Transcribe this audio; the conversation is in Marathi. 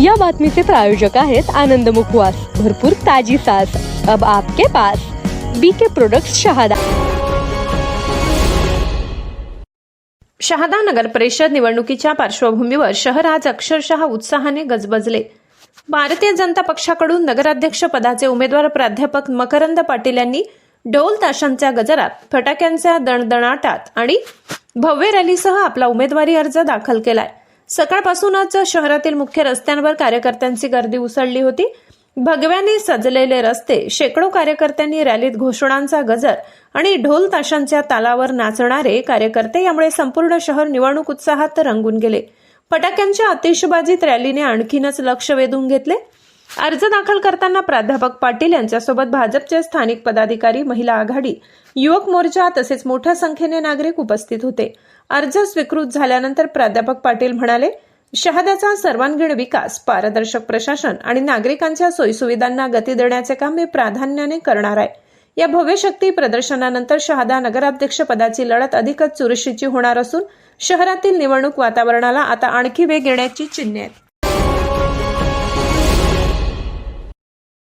या बातमीचे प्रायोजक आहेत आनंद मुखवास. भरपूर ताजी सास अब आपके पास बीके प्रोडक्ट शहादा. शहादा नगर परिषद निवडणुकीच्या पार्श्वभूमीवर शहर आज अक्षरशः उत्साहाने गजबजले. भारतीय जनता पक्षाकडून नगराध्यक्ष पदाचे उमेदवार प्राध्यापक मकरंद पाटील यांनी ढोल ताशांच्या गजरात फटाक्यांच्या दणदणाटात आणि भव्य रॅलीसह आपला उमेदवारी अर्ज दाखल केलाय. सकाळपासूनच शहरातील मुख्य रस्त्यांवर कार्यकर्त्यांची गर्दी उसळली होती. भगव्याने सजलेले रस्ते शेकडो कार्यकर्त्यांनी रॅलीत घोषणांचा गजर आणि ढोल ताशांच्या तालावर नाचणारे कार्यकर्ते यामुळे संपूर्ण शहर निवडणूक उत्साहात रंगून गेले. फटाक्यांच्या आतिषबाजीत रॅलीने आणखीनच लक्ष वेधून घेतले. अर्ज दाखल करताना प्राध्यापक पाटील यांच्यासोबत भाजपचे स्थानिक पदाधिकारी महिला आघाडी युवक मोर्चा तसेच मोठ्या संख्येने नागरिक उपस्थित होते. अर्ज स्वीकृत झाल्यानंतर प्राध्यापक पाटील म्हणाले शहाद्याचा सर्वांगीण विकास पारदर्शक प्रशासन आणि नागरिकांच्या सोयीसुविधांना गती देण्याचे काम मी प्राधान्याने करणार आहे. या भव्य शक्ती प्रदर्शनानंतर शहादा नगराध्यक्ष पदाची लढत अधिकच चुरशीची होणार असून शहरातील निवडणूक वातावरणाला आता आणखी वेग येण्याची चिन्हे आहेत.